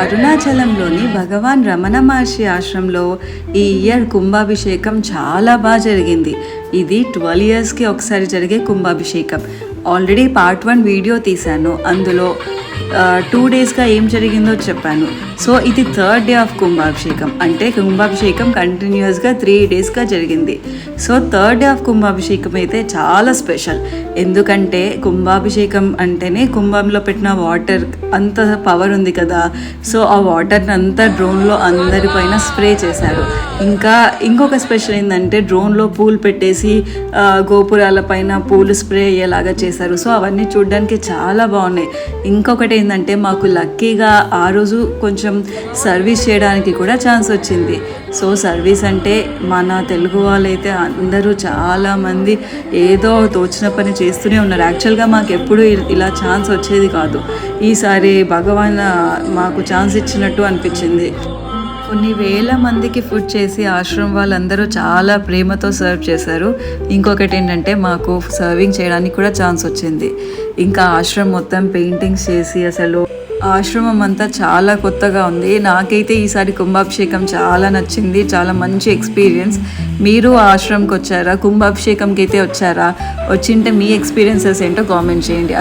అరుణాచలంలోని భగవాన్ రమణ మహర్షి ఆశ్రమంలో ఈ ఇయర్ కుంభాభిషేకం చాలా బాగా జరిగింది. ఇది ట్వెల్వ్ ఇయర్స్కి ఒకసారి జరిగే కుంభాభిషేకం. ఆల్రెడీ పార్ట్ వన్ వీడియో తీశాను. అందులో టూ డేస్గా ఏం జరిగిందో చెప్పాను. సో ఇది థర్డ్ డే ఆఫ్ కుంభాభిషేకం అంటే కుంభాభిషేకం కంటిన్యూస్గా త్రీ డేస్గా జరిగింది. So third day of Kumbhabhishekam అయితే చాలా స్పెషల్ ఎందుకంటే కుంభాభిషేకం అంటేనే కుంభంలో పెట్టిన వాటర్ అంత పవర్ ఉంది కదా. సో ఆ వాటర్ని అంతా డ్రోన్లో అందరిపైన స్ప్రే చేశారు. ఇంకా ఇంకొక స్పెషల్ ఏంటంటే డ్రోన్లో పూలు పెట్టేసి గోపురాల పైన పూలు స్ప్రే అయ్యేలాగా చేశారు. సో అవన్నీ చూడడానికి చాలా బాగున్నాయి. ఇంకొక ఇంకొకటి ఏంటంటే మాకు లక్కీగా ఆ రోజు కొంచెం సర్వీస్ చేయడానికి కూడా ఛాన్స్ వచ్చింది. సో సర్వీస్ అంటే మన తెలుగు వాళ్ళైతే అందరూ చాలామంది ఏదో తోచిన పని చేస్తూనే ఉన్నారు. యాక్చువల్గా మాకు ఎప్పుడు ఇలా ఛాన్స్ వచ్చేది కాదు. ఈసారి భగవాన్ మాకు ఛాన్స్ ఇచ్చినట్టు అనిపించింది. కొన్ని వేల మందికి ఫుడ్ చేసి ఆశ్రమం వాళ్ళందరూ చాలా ప్రేమతో సర్వ్ చేశారు. ఇంకొకటి ఏంటంటే మాకు సర్వింగ్ చేయడానికి కూడా ఛాన్స్ వచ్చింది. ఇంకా ఆశ్రమం మొత్తం పెయింటింగ్స్ చేసి అసలు ఆశ్రమం అంతా చాలా కొత్తగా ఉంది. నాకైతే ఈసారి కుంభాభిషేకం చాలా నచ్చింది. చాలా మంచి ఎక్స్పీరియన్స్. మీరు ఆశ్రమంకి వచ్చారా? కుంభాభిషేకంకి అయితే వచ్చారా? వచ్చింటే మీ ఎక్స్పీరియన్సెస్ ఏంటో కామెంట్ చేయండి.